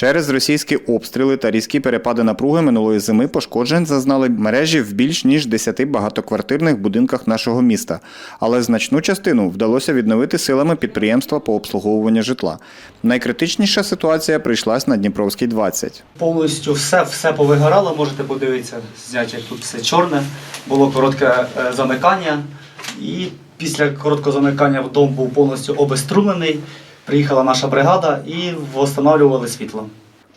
Через російські обстріли та різкі перепади напруги минулої зими пошкоджень зазнали мережі в більш ніж 10 багатоквартирних будинках нашого міста, але значну частину вдалося відновити силами підприємства по обслуговуванню житла. Найкритичніша ситуація прийшлась на Дніпровській 20. Повністю все, все повигорало, можете подивитися, зняти, тут все чорне. Було коротке е, замикання. І після короткого замикання в дом був повністю обеструмлений. Приїхала наша бригада і встановлювали світло.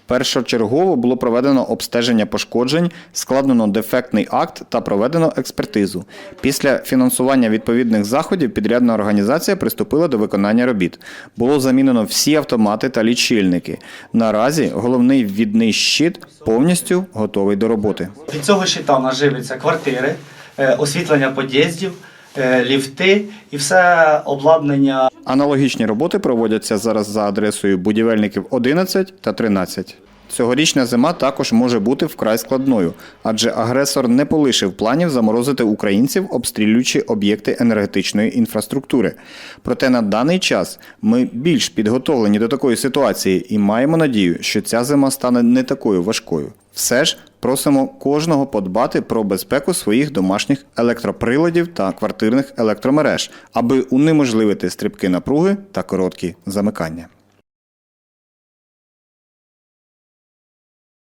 Першочергово було проведено обстеження пошкоджень, складено дефектний акт та проведено експертизу. Після фінансування відповідних заходів підрядна організація приступила до виконання робіт. Було замінено всі автомати та лічильники. Наразі головний ввідний щит повністю готовий до роботи. Від цього щита у нас живляться квартири, е, освітлення під'їздів, ліфти і все обладнання Аналогічні роботи проводяться зараз за адресою будівельників 11 та 13. Цьогорічна зима також може бути вкрай складною, адже агресор не полишив планів заморозити українців, обстрілюючи об'єкти енергетичної інфраструктури. Проте на даний час ми більш підготовлені до такої ситуації і маємо надію, що ця зима стане не такою важкою. Все ж просимо кожного подбати про безпеку своїх домашніх електроприладів та квартирних електромереж, аби унеможливити стрибки напруги та короткі замикання.